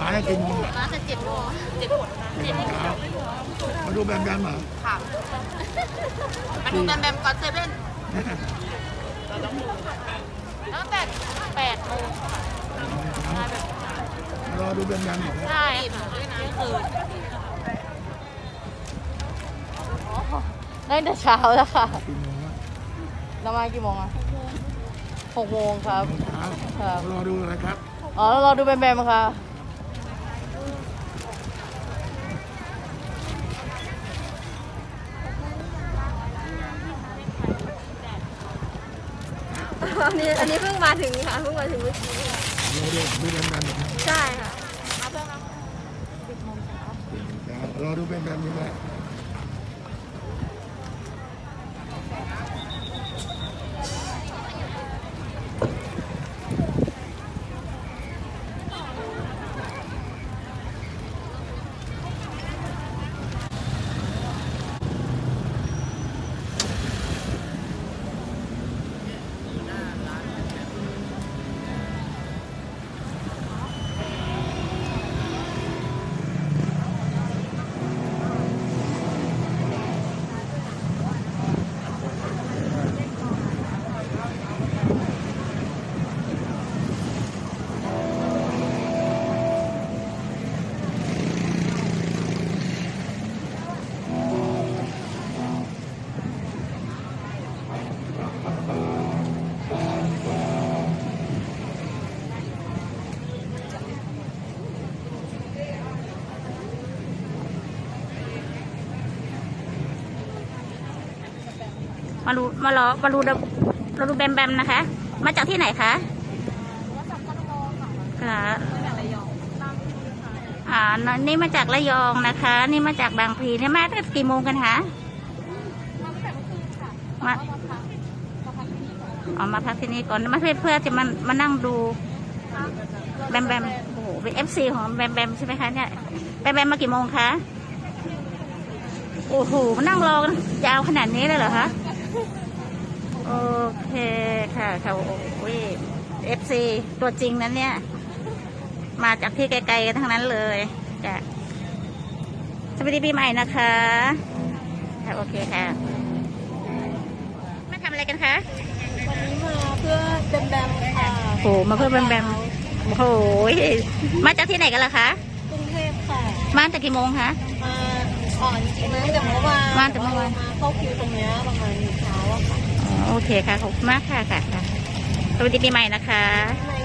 ก่สดบ้างมาได้กี่โมงอะมาแต่เจ็ดโมงเจ็ดโมงเจ็ดโมงเช้ามาดูแบมแบมเหรอค่ะมาดูแบมแบมก่อนเซเว่นตั้งแต่แปดโมงมารอดูแบมแบมเหรอใช่ค่ะด้วยนะคืนได้แต่เช้าแล้วค่ะกี่โมงวะเรามากี่โมงอะหกโมงครับครับรอดูอะไรครับ อ๋อราดูแบมแบมค่ะ อันนี้อันนี้เพิ่งมาถึงค่ะเพิ่งมาถึงเมื่อกี้รอดูดูแบมแบมเหรอใช่ค่ะ รอดูแบมแบมนี่แหละ มาดูมารอมาดูเราดูแบมแบมนะคะ มาจากที่ไหนคะค่ะอ่านี่มาจากระยองนะคะ นี่มาจากบางพลีนี่มาตั้งแต่กี่โมงกันคะมาอ๋อมาพักที่นี่ก่อนมาเพื่อเพื่อจะมามานั่งดูแบมแบมโอ้โหเป็นเอฟซีของแบมแบมใช่ไหมคะเนี่ยแบมแบมมากี่โมงคะโอ้โหมานั่งรอกันยาวขนาดนี้เลยเหรอคะ โอเคค่ะค่ะโอ้ยเอฟซีตัวจริงนั้นเนี่ย มาจากที่ไกลๆกันทั้งนั้นเลยจ้ะสวัสดีปีใหม่นะคะค่ะโอเคค่ะมาทำอะไรกันคะวันนี้มาเพื่อแบมแบมค่ะโหมาเพื่อแบมแบมโอ้โหมาจากที่ไหนกันล่ะคะกรุงเทพค่ะมาจากกี่โมงคะมาอ่อนจริงนะแต่เมื่อวานมาแต่เมื่อวานมาเข้าคิวตรงเนี้ยประมาณเช้าอะค่ะอ๋อ โอเคค่ะ ขอบคุณมากค่ะค่ะ สวัสดีปีใหม่นะคะ